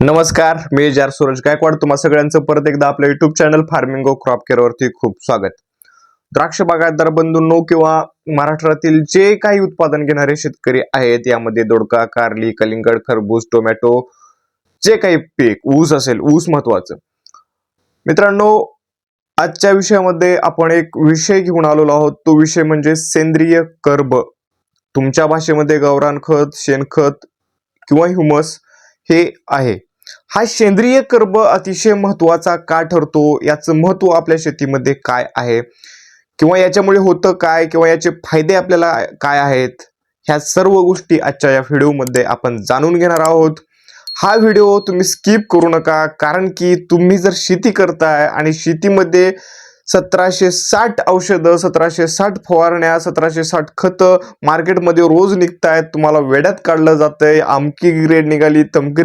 नमस्कार मी जार सूरज गायकवाड. तुम्हा सगळ्यांचं परत एकदा आपल्या YouTube channel farming crop care वरती खूप स्वागत. द्राक्ष बागायतदार बंधूंनो किंवा महाराष्ट्रातील जे काही उत्पादन घेणारे शेतकरी आहेत यामध्ये दोडका कारली कलिंगड खरबूज टोमॅटो जे काही पीक ऊस असेल ऊस महत्वाचं. मित्रांनो आजच्या विषयामध्ये आपण एक विषय घेऊन आलेलो आहोत. तो विषय म्हणजे सेंद्रिय कर्ब. तुमच्या भाषेमध्ये गौरान खत शेणखत किंवा ह्युमस हे आहे. हा सेंद्रिय कर्ब अतिशय महत्त्वाचा का ठरतो? याचं महत्त्व आपल्या शेतीमध्ये काय आहे? किंवा याच्यामुळे होतं काय? किंवा याचे फायदे आपल्याला काय आहेत? ह्या सर्व गोष्टी आजच्या या व्हिडिओमध्ये आपण जाणून घेणार आहोत. हा व्हिडिओ तुम्ही स्किप करू नका कारण की तुम्ही जर शेती करताय आणि शेतीमध्ये सतराशे साठ औषधं सतराशे साठ फवारण्या सतराशे साठ खतं मार्केटमध्ये रोज निघतायत. तुम्हाला वेड्यात काढलं जातंय. आमकी ग्रेड निघाली तमकी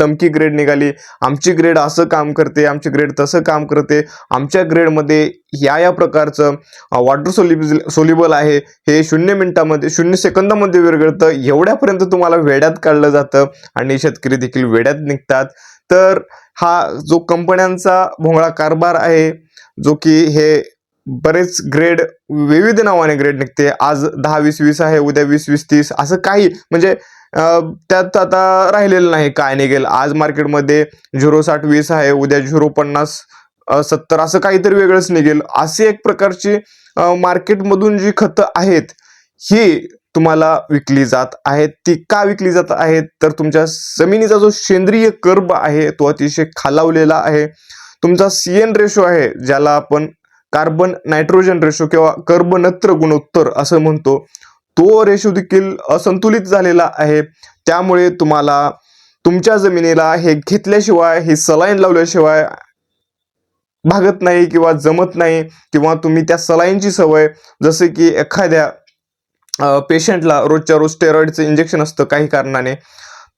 तमकी ग्रेड निघाली. आमची ग्रेड असं काम करते आमची ग्रेड तसं काम करते. आमच्या ग्रेडमध्ये या या प्रकारचं वॉटर सोलिबल सोल्युबल आहे. हे शून्य मिनिटामध्ये शून्य सेकंदामध्ये विरघळतं. एवढ्यापर्यंत तुम्हाला वेड्यात काढलं जातं आणि शेतकरी देखील वेड्यात निघतात. तर हा जो कंपन्यांचा भोंगळा कारभार आहे जो की हे बरेच ग्रेड विविध नावाने ग्रेड निघते. आज दहा वीस वीस आहे उद्या वीस वीस तीस असं काही म्हणजे त्यात आता राहिलेलं नाही काय निघेल. आज मार्केटमध्ये झिरो साठ वीस आहे उद्या झिरो पन्नास सत्तर असं काहीतरी वेगळंच निघेल. अशी एक प्रकारची मार्केटमधून जी खतं आहेत ही तुम्हाला विकली जात आहेत. ती का विकली जात आहेत? तर तुमच्या जमिनीचा जो सेंद्रिय कर्ब आहे तो अतिशय खालावलेला आहे. तुमचा सी एन रेशो आहे ज्याला आपण कार्बन नायट्रोजन रेशो किंवा कर्बनत्र गुणोत्तर असं म्हणतो. तो रेशो देखील असंतुलित झालेला आहे. त्यामुळे तुम्हाला तुमच्या जमिनीला हे घेतल्याशिवाय हे सलाईन लावल्याशिवाय भागत नाही किंवा जमत नाही किंवा तुम्ही त्या सलाईनची सवय जसे की एखाद्या पेशंटला रोजच्या रोज स्टेरॉइडचं इंजेक्शन असतं काही कारणाने.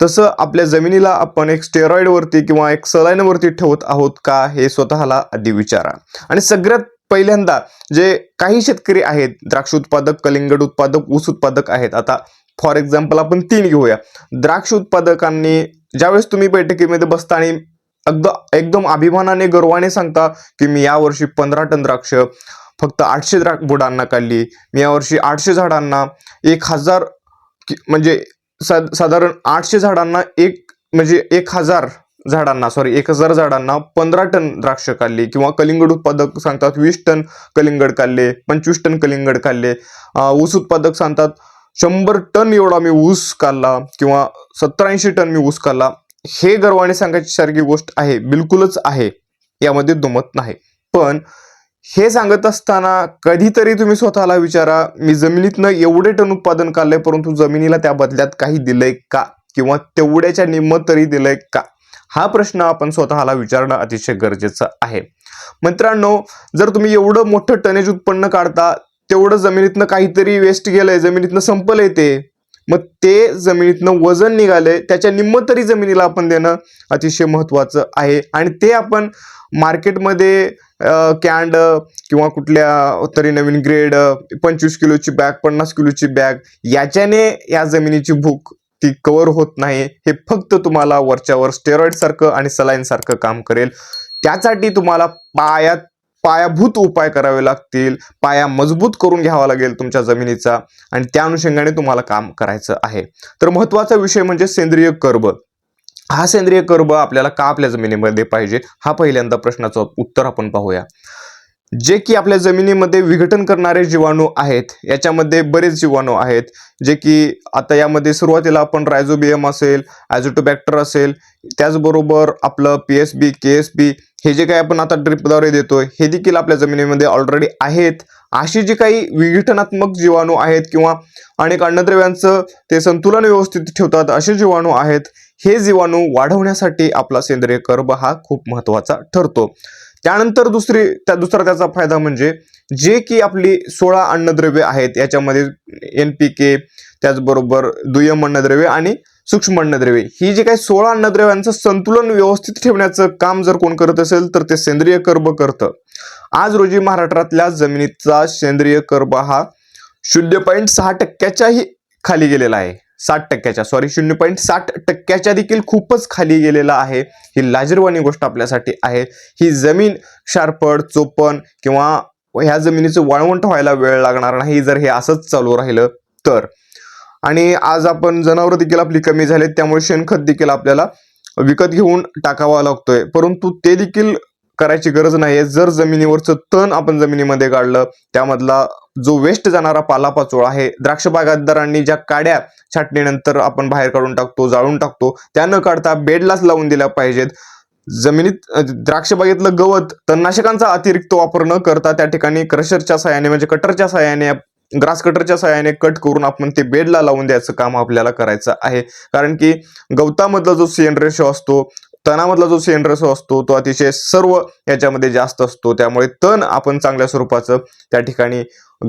तसं आपल्या जमिनीला आपण एक स्टेरॉइड वरती किंवा एक सलाईनवरती ठेवत आहोत का हे स्वतःला आधी विचारा. आणि सगळ्यात पहिल्यांदा जे काही शेतकरी आहेत द्राक्ष उत्पादक कलिंगड उत्पादक ऊस उत्पादक आहेत. आता फॉर एक्झाम्पल आपण तीन घेऊया. द्राक्ष उत्पादकांनी ज्यावेळेस तुम्ही बैठकीमध्ये बसता आणि अगदी एकदम अभिमानाने गर्वाने सांगता की मी यावर्षी पंधरा टन द्राक्ष फक्त आठशे द्राक्ष बुडांना काढली. मी यावर्षी आठशे झाडांना एक हजार म्हणजे सा- साधारण आठशे झाडांना एक म्हणजे एक हजार झाडांना सॉरी एक हजार झाडांना पंधरा टन द्राक्ष काढले. किंवा कलिंगड उत्पादक सांगतात वीस टन कलिंगड काढले पंचवीस टन कलिंगड काढले. ऊस उत्पादक सांगतात शंभर टन एवढा मी ऊस काढला किंवा सत्तर ऐंशी टन मी ऊस काढला. हे गर्वाने सांगायची सारखी गोष्ट आहे बिलकुलच आहे. यामध्ये दुमत नाही. पण हे सांगत असताना कधीतरी तुम्ही स्वतःला विचारा मी जमिनीतनं एवढे टन उत्पादन काढलंय परंतु जमिनीला त्या बदल्यात काही दिलंय का? किंवा तेवढ्याच्या निम्म तरी दिलंय का? हा प्रश्न आपण स्वतःला विचारणं अतिशय गरजेचं आहे. मित्रांनो जर तुम्ही एवढं मोठं टनेज उत्पन्न काढता तेवढं जमिनीतनं काहीतरी वेस्ट गेलंय जमिनीतनं संपलंय ते. मग ते जमिनीतनं वजन निघालंय त्याच्या निम्म तरी जमिनीला आपण देणं अतिशय महत्वाचं आहे. आणि ते आपण मार्केटमध्ये कॅन्ड किंवा कुठल्या तरी नवीन ग्रेड पंचवीस किलोची बॅग पन्नास किलोची बॅग याच्याने या जमिनीची भूक ती कव्हर होत नाही. हे फक्त तुम्हाला वरच्यावर स्टेरॉइड सारखं आणि सलाईन सारखं काम करेल. त्यासाठी तुम्हाला पायात पायाभूत उपाय करावे लागतील. पाया मजबूत करून घ्यावा लागेल तुमच्या जमिनीचा आणि त्या अनुषंगाने तुम्हाला काम करायचं आहे. तर महत्त्वाचा विषय म्हणजे सेंद्रिय कर्ब. हा सेंद्रिय कर्ब आपल्याला का आपल्या जमिनीमध्ये पाहिजे? हा पहिल्यांदा प्रश्नाचं उत्तर आपण पाहूया. जे की आपल्या जमिनीमध्ये विघटन करणारे जीवाणू आहेत याच्यामध्ये बरेच जीवाणू आहेत जे की आता यामध्ये सुरुवातीला आपण रायझोबियम असेल ॲझोटोबॅक्टर असेल त्याचबरोबर आपलं P S B K S B हे जे काही आपण आता ड्रिपद्वारे देतोय हे देखील आपल्या जमिनीमध्ये ऑलरेडी आहेत. अशी जी काही विघटनात्मक जीवाणू आहेत किंवा अनेक अन्नद्रव्यांचं ते संतुलन व्यवस्थित ठेवतात असे जीवाणू आहेत हे जीवाणू वाढवण्यासाठी आपला सेंद्रिय कर्ब हा खूप महत्त्वाचा ठरतो. त्यानंतर दुसरी त्या दुसरा त्याचा फायदा म्हणजे जे की आपली सोळा अन्नद्रव्य आहेत याच्यामध्ये एन पी के त्याचबरोबर दुय्यम अन्नद्रव्य आणि सूक्ष्म अन्नद्रव्ये. ही जी काही सोळा अन्नद्रव्यांचं संतुलन व्यवस्थित ठेवण्याचं काम जर कोण करत असेल तर ते सेंद्रिय कर्ब करतं. आज रोजी महाराष्ट्रातल्या जमिनीचा सेंद्रिय कर्ब हा शून्य पॉईंट सहा टक्क्याच्याही खाली गेलेला आहे. साठ टक्क्याच्या सॉरी शून्य पॉईंट साठ टक्क्याच्या देखील खूपच खाली गेलेला आहे. ही लाजीरवाणी गोष्ट आपल्यासाठी आहे. ही जमीन क्षारपड चोपण किंवा ह्या जमिनीचं वाळवंट व्हायला वेळ लागणार नाही जर हे असंच चालू राहिलं तर. आणि आज आपण जनावरं देखील आपली कमी झालीत त्यामुळे शेणखत देखील आपल्याला विकत घेऊन टाकावा लागतोय. परंतु ते देखील करायची गरज नाही जर जमिनीवरचं तण आपण जमिनीमध्ये काढलं त्यामधला जो वेस्ट जाणारा पालापाचोळा आहे द्राक्ष बागायतदारांनी ज्या काड्या छाटणीनंतर आपण बाहेर काढून टाकतो जाळून टाकतो त्या न काढता बेडलाच लावून दिल्या पाहिजेत. जमिनीत द्राक्ष बागेतलं गवत तणनाशकांचा अतिरिक्त वापर न करता त्या ठिकाणी क्रशरच्या सहाय्याने म्हणजे कटरच्या सहाय्याने ग्रास कटरच्या सहाय्याने कट करून आपण ते बेडला लावून द्यायचं काम आपल्याला करायचं आहे. कारण की गवतामधला जो सीएन रेशो असतो तणामधला जो सीएन रेशो असतो तो अतिशय सर्व याच्यामध्ये जास्त असतो. त्यामुळे तण आपण चांगल्या स्वरूपाचं त्या ठिकाणी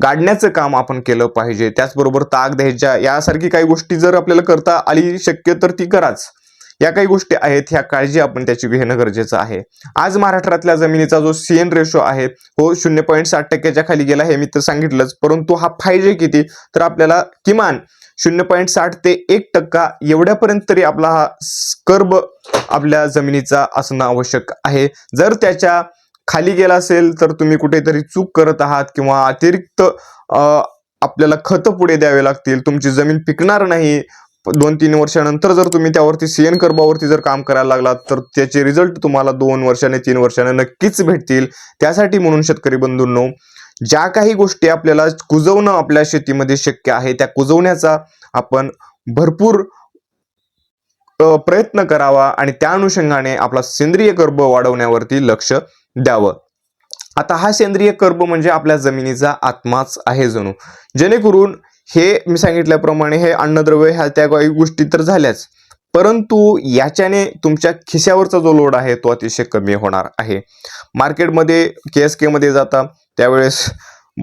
गाडण्याचं काम आपण केलं पाहिजे. त्याचबरोबर ताग द्यायच्या यासारखी काही गोष्टी जर आपल्याला करता आली शक्य तर ती कराच. या काही गोष्टी आहेत ह्या काळजी आपण त्याची घेणं गरजेचं आहे. आज महाराष्ट्रातल्या जमिनीचा जो सीएन रेशो आहे हो शून्य पॉईंट साठ टक्क्याच्या खाली गेला हे मी तर सांगितलंच. परंतु हा पाहिजे किती? तर आपल्याला किमान शून्य पॉईंट साठ ते एक टक्का एवढ्यापर्यंत तरी आपला हा कर्ब आपल्या जमिनीचा असणं आवश्यक आहे. जर त्याच्याखाली गेला असेल तर तुम्ही कुठेतरी चूक करत आहात किंवा अतिरिक्त आपल्याला खतं पुढे द्यावे लागतील. तुमची जमीन पिकणार नाही. दोन तीन वर्षानंतर जर तुम्ही त्यावरती सीएन कर्बावरती जर काम करायला लागलात तर त्याचे रिझल्ट तुम्हाला दोन वर्षाने तीन वर्षाने नक्कीच भेटतील. त्यासाठी म्हणून शेतकरी बंधूंनो ज्या काही गोष्टी आपल्याला कुजवणं आपल्या शेतीमध्ये शक्य आहे त्या कुजवण्याचा आपण भरपूर प्रयत्न करावा आणि त्या अनुषंगाने आपला सेंद्रिय कर्ब वाढवण्यावरती लक्ष द्यावं. आता हा सेंद्रिय कर्ब म्हणजे आपल्या जमिनीचा आत्माच आहे जणू. जेणेकरून हे मी सांगितल्याप्रमाणे हे अन्नद्रव्य ह्या त्या काही गोष्टी तर झाल्याच. परंतु याच्याने तुमच्या खिशावरचा जो लोड आहे तो अतिशय कमी होणार आहे. मार्केटमध्ये के एस केमध्ये जाता त्यावेळेस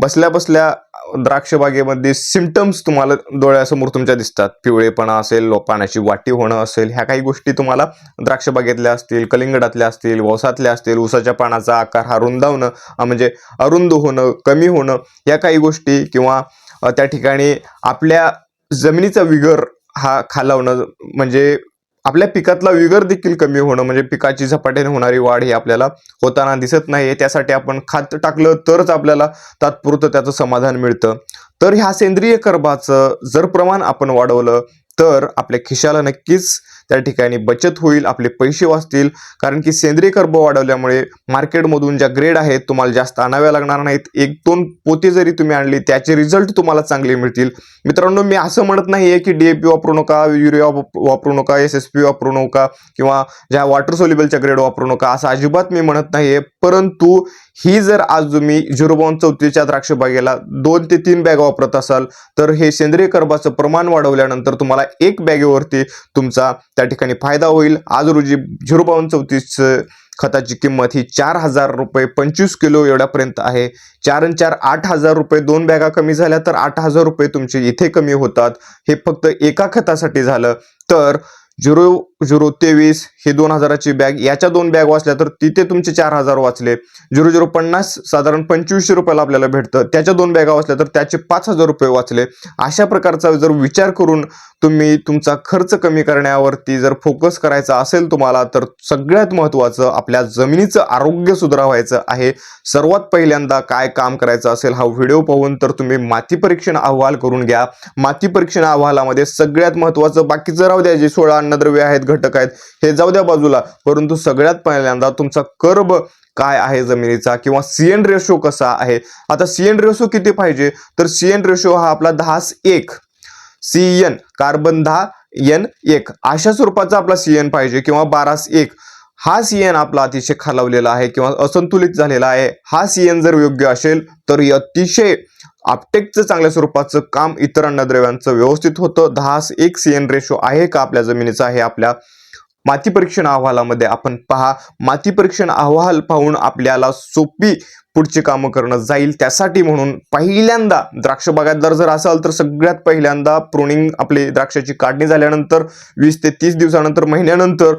बसल्या बसल्या द्राक्षबागेमध्ये सिमटम्स तुम्हाला डोळ्यासमोर तुमच्या दिसतात. पिवळेपणा असेल पाण्याची वाटी होणं असेल ह्या काही गोष्टी तुम्हाला द्राक्षबागेतल्या असतील कलिंगडातल्या असतील वसातल्या असतील उसाच्या पानाचा आकार हा रुंदावणं म्हणजे अरुंद होणं कमी होणं या काही गोष्टी किंवा त्या ठिकाणी आपल्या जमिनीचा विगर हा खालावणं म्हणजे आपल्या पिकातला विगर देखील कमी होणं म्हणजे पिकाची झपाट्याने होणारी वाढ ही आपल्याला होताना दिसत नाही त्यासाठी आपण खात टाकलं तरच आपल्याला तात्पुरतं त्याचं समाधान मिळतं. तर ह्या सेंद्रिय कर्बाचं जर प्रमाण आपण वाढवलं तर आपल्या खिशाला नक्कीच त्या ठिकाणी बचत होईल आपले पैसे वाचतील. कारण की सेंद्रिय कर्ब वाढवल्यामुळे मार्केटमधून ज्या ग्रेड आहेत तुम्हाला जास्त आणाव्या लागणार नाहीत. एक दोन पोते जरी तुम्ही आणली त्याचे रिझल्ट तुम्हाला चांगले मिळतील. मित्रांनो मी असं म्हणत नाही आहे की डीएपी वापरू नका युरिया वाप- वापरू नका एस एस पी वापरू नका किंवा ज्या वॉटर सोल्युबलच्या ग्रेड वापरू नका असं अजिबात मी म्हणत नाहीये. परंतु ही जर आज तुम्ही झिरो चौथीच्या चौतीसच्या द्राक्ष बागेला दोन ते तीन बॅग वापरत असाल तर हे सेंद्रिय कर्बाचं प्रमाण वाढवल्यानंतर तुम्हाला एक बॅगेवरती तुमचा त्या ठिकाणी फायदा होईल. आज रोजी झिरो बावन चौतीस खताची किंमत ही चार हजार रुपये पंचवीस किलो एवढ्यापर्यंत आहे. चार आणि चार आठ हजार रुपये दोन बॅगा कमी झाल्या तर आठ हजार रुपये तुमचे इथे कमी होतात. हे फक्त एका खतासाठी झालं. तर झिरो झिरो तेवीस हे दोन हजाराची बॅग. याच्या दोन बॅग वाचल्या तर तिथे तुमचे चार हजार वाचले. झिरो झिरो पन्नास साधारण पंचवीसशे रुपयाला आपल्याला भेटतं. त्याच्या दोन बॅगा वाचल्या तर त्याचे पाच हजार रुपये वाचले. अशा प्रकारचा जर विचार करून तुम्ही तुमचा खर्च कमी करण्यावरती जर फोकस करायचा असेल तुम्हाला तर सगळ्यात महत्त्वाचं आपल्या जमिनीचं आरोग्य सुधारवायचं आहे. सर्वात पहिल्यांदा काय काम करायचं असेल हा व्हिडिओ पाहून तर तुम्ही माती परीक्षण अहवाल करून घ्या. माती परीक्षण अहवालामध्ये सगळ्यात महत्त्वाचं बाकीचं राहू द्या जे सोळा अन्नद्रव्य आहेत घटक आहेत. हे जाऊ द्या बाजूला. परंतु सगळ्यात पहिल्यांदा तुमचा कर्ब काय आहे जमिनीचा किंवा सीएन रेशो कसा आहे? आता सीएन रेशो किती पाहिजे? तर सीएन रेशो हा आपला दहास एक. सी एन कार्बन दहा एन एक. अशा स्वरूपाचा आपला सी एन पाहिजे किंवा बारास एक. हा सी एन आपला अतिशय खालावलेला आहे किंवा असंतुलित झालेला आहे. हा सी एन जर योग्य असेल तर अतिशय आपटेकचं चांगल्या स्वरूपाचं काम इतर अन्नद्रव्यांचं व्यवस्थित होतं. दहास एक सी एन रेशो आहे का आपल्या जमिनीचा? हे आपल्या माती परीक्षण अहवालामध्ये आपण पहा. माती परीक्षण अहवाल पाहून आपल्याला सोपी पुढची कामं करणं जाईल त्यासाठी म्हणून पहिल्यांदा द्राक्ष बागायतदार जर असाल तर सगळ्यात पहिल्यांदा प्रोनिंग आपली द्राक्षाची काढणी झाल्यानंतर वीस ते तीस दिवसानंतर महिन्यानंतर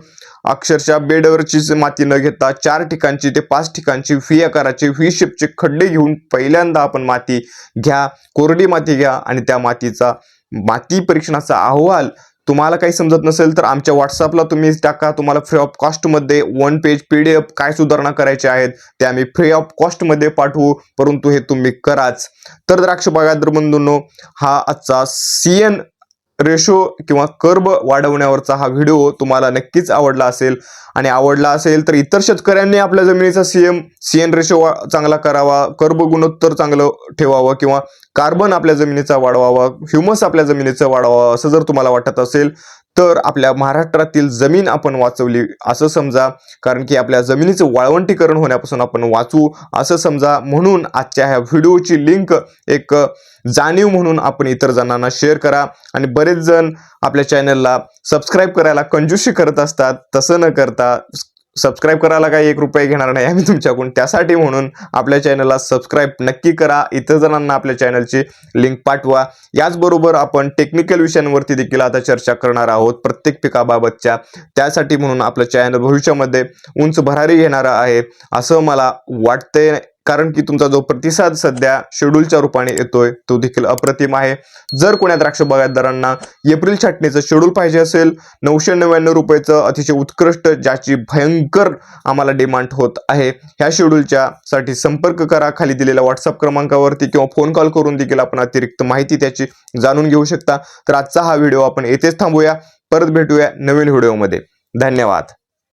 अक्षरशः बेडवरचीच माती न घेता चार ठिकाणची ते पाच ठिकाणची व्ही आकाराचे व्ही शेपचे खड्डे घेऊन पहिल्यांदा आपण माती घ्या कोरडी माती घ्या आणि त्या मातीचा माती परीक्षणाचा अहवाल तुम्हाला काही समजत नसेल तर आमच्या व्हॉट्सअपला तुम्ही टाका. तुम्हाला फ्री ऑफ कॉस्टमध्ये one page P D F काय सुधारणा करायच्या आहेत ते आम्ही फ्री ऑफ कॉस्टमध्ये पाठवू. परंतु हे तुम्ही कराच. तर द्राक्ष बागायतदार बंधूंनो हा आजचा सी एन रेशो किंवा कर्ब वाढवण्यावरचा हा व्हिडिओ तुम्हाला नक्कीच आवडला असेल. आणि आवडला असेल तर इतर शेतकऱ्यांनी आपल्या जमिनीचा सीएम सी एन रेशो चांगला करावा कर्ब गुणोत्तर चांगलं ठेवावं किंवा कार्बन आपल्या जमिनीचा वाढवावा ह्युमस आपल्या जमिनीचा वाढवावा असं जर तुम्हाला वाटत असेल तर आपल्या महाराष्ट्रातील जमीन आपण वाचवली. असं समजा कारण की आपल्या जमिनीचं वाळवंटीकरण होण्यापासून आपण वाचू. असं समजा म्हणून आजच्या ह्या व्हिडिओची लिंक एक जाणीव म्हणून आपण इतर जणांना शेअर करा. आणि बरेच जण आपल्या चॅनलला सबस्क्राईब करायला कंजूशी करत असतात. तसं न करता सबस्क्राईब करायला काही एक रुपये घेणार नाही आम्ही तुमच्याकडून. त्यासाठी म्हणून आपल्या चॅनलला सबस्क्राईब नक्की करा. इतर जणांना आपल्या चॅनलची लिंक पाठवा. याचबरोबर आपण टेक्निकल विषयांवरती देखील आता चर्चा करणार आहोत. प्रत्येक पिकाबाबतच्या. त्यासाठी म्हणून आपलं चॅनल भविष्यामध्ये उंच भरारी घेणारं आहे. असं मला वाटतंय. कारण की तुमचा जो प्रतिसाद सध्या शेड्यूलच्या रूपाने येतोय तो देखील अप्रतिम आहे. जर कोण्या द्राक्ष बागायतदारांना एप्रिल छाटणीचं शेड्यूल पाहिजे असेल नऊशे नव्याण्णव रुपयाचं अतिशय उत्कृष्ट ज्याची भयंकर आम्हाला डिमांड होत आहे ह्या शेड्यूलच्या साठी संपर्क करा. खाली दिलेल्या व्हॉट्सअप क्रमांकावरती किंवा फोन कॉल करून देखील आपण अतिरिक्त माहिती त्याची जाणून घेऊ शकता. तर आजचा हा व्हिडिओ आपण येथेच थांबूया. परत भेटूया नवीन व्हिडिओमध्ये धन्यवाद.